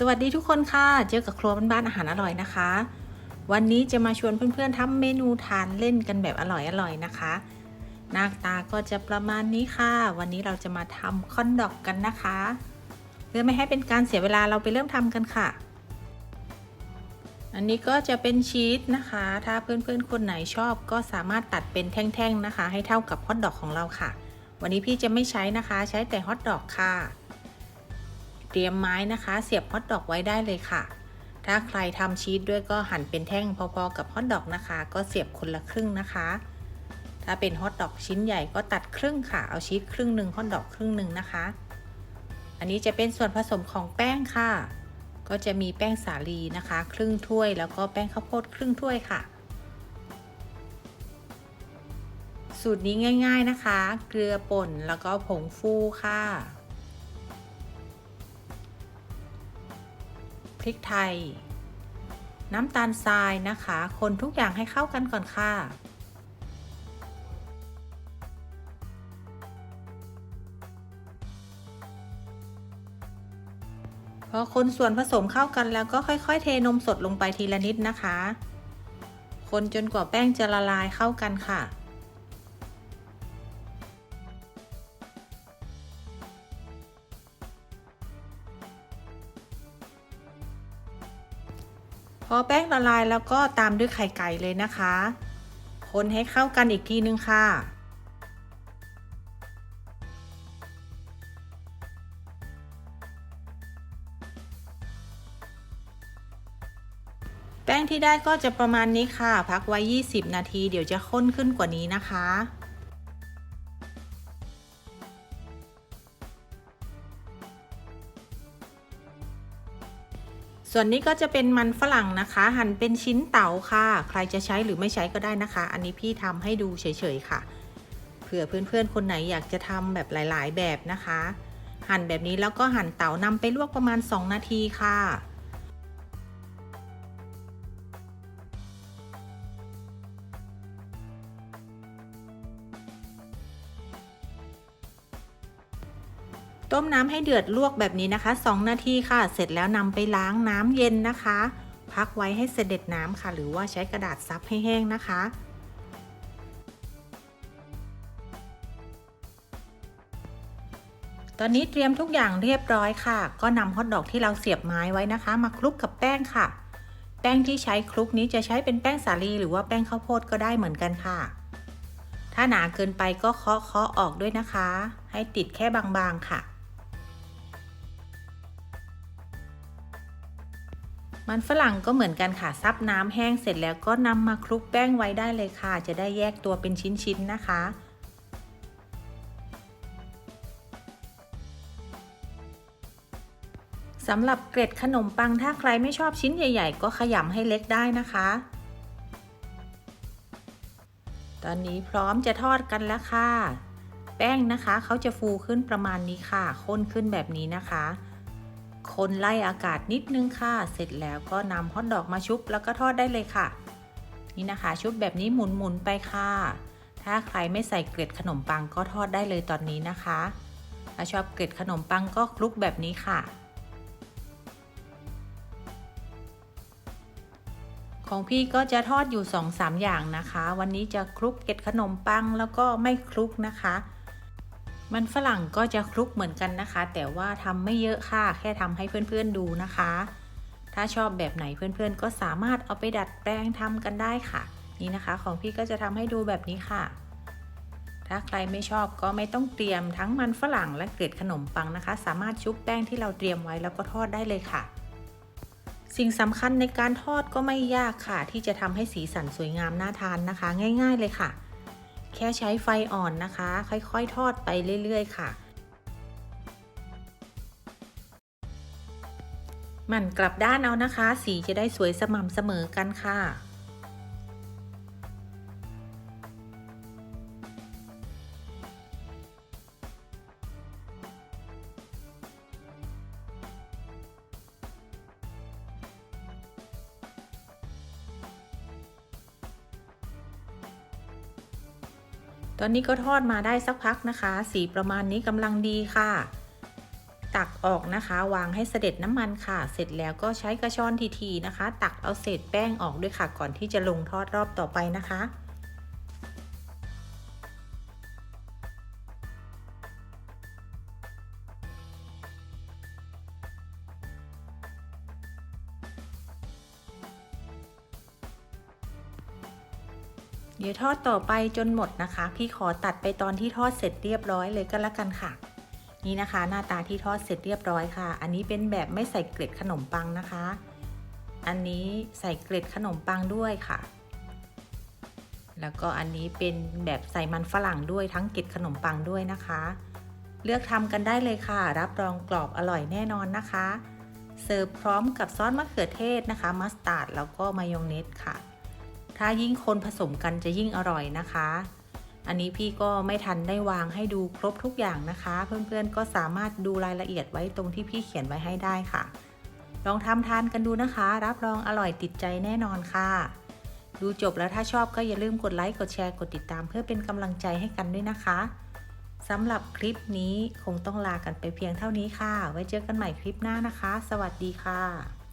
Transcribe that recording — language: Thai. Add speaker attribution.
Speaker 1: สวัสดีทุกคนค่ะ เจอกับครัวบ้านๆอาหารอร่อยนะคะ วันนี้จะมาชวนเพื่อนๆทำเมนูทานเล่นกันแบบอร่อยๆนะคะ หน้าตาก็จะประมาณนี้ค่ะ วันนี้เราจะมาทำคอนดอกกันนะคะเพื่อไม่ให้เป็นการเสียเวลาเราไปเริ่มทำกันค่ะ อันนี้ก็จะเป็นชีสนะคะ ถ้าเพื่อนๆคนไหนชอบก็สามารถตัดเป็นแท่งๆนะคะ ให้เท่ากับฮอทดอกของเราค่ะ วันนี้พี่จะไม่ใช้นะคะ ใช้แต่ฮอทดอกค่ะ เตรียมไม้นะคะ เสียบฮอทดอกไว้ได้เลยค่ะ ถ้าใครทำชีสด้วยก็หั่นเป็นแท่งพอๆกับฮอทดอกนะคะ ก็เสียบคนละครึ่งนะคะ ถ้าเป็นฮอทดอกชิ้นใหญ่ก็ตัดครึ่งค่ะ เอาชีสครึ่งหนึ่งฮอทดอกครึ่งหนึ่งนะคะ อันนี้จะเป็นส่วนผสมของแป้งค่ะ ก็จะมีแป้งสาลีนะคะ ครึ่งถ้วยแล้วก็แป้งข้าวโพดครึ่งถ้วยค่ะสูตรนี้ง่าย ๆนะคะ เกลือป่นแล้วก็ผงฟูค่ะ ริกไทย น้ำตาลทรายนะคะ คนทุกอย่างให้เข้ากันก่อนค่ะพอคนส่วนผสมเข้ากันแล้วก็ค่อย ๆ เทนมสดลงไปทีละนิดนะคะ คนจนกว่าแป้งจะละลายเข้ากันค่ะ พอแป้งละลายแล้วก็ตามด้วยไข่ไก่เลยนะคะ คนให้เข้ากันอีกทีนึงค่ะ แป้งที่ได้ก็จะประมาณนี้ค่ะ พักไว้ 20 นาที เดี๋ยวจะข้นขึ้นกว่านี้นะคะ ส่วนนี้ก็จะเป็นมันฝรั่งนะคะ หั่นเป็นชิ้นเต๋าค่ะ ใครจะใช้หรือไม่ใช้ก็ได้นะคะ อันนี้พี่ทำให้ดูเฉยๆค่ะเผื่อเพื่อนๆคนไหนอยากจะทำแบบหลาย ๆ แบบนะคะ หั่นแบบนี้แล้วก็หั่นเต๋านำไปลวกประมาณ 2 นาทีค่ะ ต้มน้ำให้เดือดลวกแบบนี้นะคะ 2 นาทีค่ะ เสร็จแล้วนำไปล้างน้ำเย็นนะคะ พักไว้ให้เสด็จน้ำค่ะ หรือว่าใช้กระดาษซับให้แห้งนะคะตอนนี้เตรียมทุกอย่างเรียบร้อยค่ะ ก็นำฮอทดอกที่เราเสียบไม้ไว้นะคะ มาคลุกกับแป้งค่ะ แป้งที่ใช้คลุกนี้จะใช้เป็นแป้งสาลีหรือว่าแป้งข้าวโพดก็ได้เหมือนกันค่ะ ถ้าหนาเกินไปก็เคาะเคาะออกด้วยนะคะ ให้ติดแค่บางๆค่ะ มันฝรั่งก็เหมือนกันค่ะ ซับน้ำแห้งเสร็จแล้วก็นำมาคลุกแป้งไว้ได้เลยค่ะ จะได้แยกตัวเป็นชิ้นๆนะคะสำหรับเกร็ดขนมปังถ้าใครไม่ชอบชิ้นใหญ่ ๆ ก็ขยำให้เล็กได้นะคะ ตอนนี้พร้อมจะทอดกันแล้วค่ะ แป้งนะคะเขาจะฟูขึ้นประมาณนี้ค่ะข้นขึ้นแบบนี้นะคะ คนไล่อากาศนิดนึงค่ะ เสร็จแล้วก็นำฮอทดอกมาชุบแล้วก็ทอดได้เลยค่ะ นี่นะคะ ชุบแบบนี้หมุนๆไปค่ะ ถ้าใครไม่ใส่เกล็ดขนมปังก็ทอดได้เลยตอนนี้นะคะ ถ้าชอบเกล็ดขนมปังก็คลุกแบบนี้ค่ะ ของพี่ก็จะทอดอยู่ 2-3 อย่างนะคะ วันนี้จะคลุกเกล็ดขนมปังแล้วก็ไม่คลุกนะคะ มันฝรั่งก็จะคลุกเหมือนกันนะคะ แต่ว่าทำไม่เยอะค่ะ แค่ทำให้เพื่อนๆดูนะคะ ถ้าชอบแบบไหนเพื่อนๆ ก็สามารถเอาไปดัดแปลงทำกันได้ค่ะ นี่นะคะ ของพี่ก็จะทำให้ดูแบบนี้ค่ะ ถ้าใครไม่ชอบก็ไม่ต้องเตรียมทั้งมันฝรั่งและเกล็ดขนมปังนะคะ สามารถชุบแป้งที่เราเตรียมไว้แล้วก็ทอดได้เลยค่ะ สิ่งสำคัญในการทอดก็ไม่ยากค่ะ ที่จะทำให้สีสันสวยงามน่าทานนะคะ ง่าย ๆ เลยค่ะ แค่ใช้ไฟอ่อนนะคะ ค่อยๆ ทอดไปเรื่อยๆ ค่ะหมันกลับด้านเอานะคะ สีจะได้สวยสม่ำเสมอกันค่ะ ตอนนี้ก็ทอดมาได้สักพักนะคะ สีประมาณนี้กำลังดีค่ะ ตักออกนะคะ วางให้เสด็จน้ำมันค่ะ เสร็จแล้วก็ใช้กระชอนทีๆนะคะ ตักเอาเศษแป้งออกด้วยค่ะ ก่อนที่จะลงทอดรอบต่อไปนะคะ เดี๋ยวทอดต่อไปจนหมดนะคะ พี่ขอตัดไปตอนที่ทอดเสร็จเรียบร้อยเลยก็แล้วกันค่ะ นี่นะคะ หน้าตาที่ทอดเสร็จเรียบร้อยค่ะ อันนี้เป็นแบบไม่ใส่เกล็ดขนมปังนะคะ อันนี้ใส่เกล็ดขนมปังด้วยค่ะ แล้วก็อันนี้เป็นแบบใส่มันฝรั่งด้วยทั้งเกล็ดขนมปังด้วยนะคะ เลือกทำกันได้เลยค่ะ รับรองกรอบอร่อยแน่นอนนะคะ เสิร์ฟพร้อมกับซอสมะเขือเทศนะคะมัสตาร์ดแล้วก็มายองเนสค่ะ ถ้ายิ่งคนผสมกันจะยิ่งอร่อยนะคะ อันนี้พี่ก็ไม่ทันได้วางให้ดูครบทุกอย่างนะคะ เพื่อนๆก็สามารถดูรายละเอียดไว้ตรงที่พี่เขียนไว้ให้ได้ค่ะ ลองทำทานกันดูนะคะ รับรองอร่อยติดใจแน่นอนค่ะ ดูจบแล้วถ้าชอบก็อย่าลืมกดไลค์กดแชร์กดติดตาม เพื่อเป็นกำลังใจให้กันด้วยนะคะสำหรับคลิปนี้คงต้องลากันไปเพียงเท่านี้ค่ะ ไว้เจอกันใหม่คลิปหน้านะคะ สวัสดีค่ะ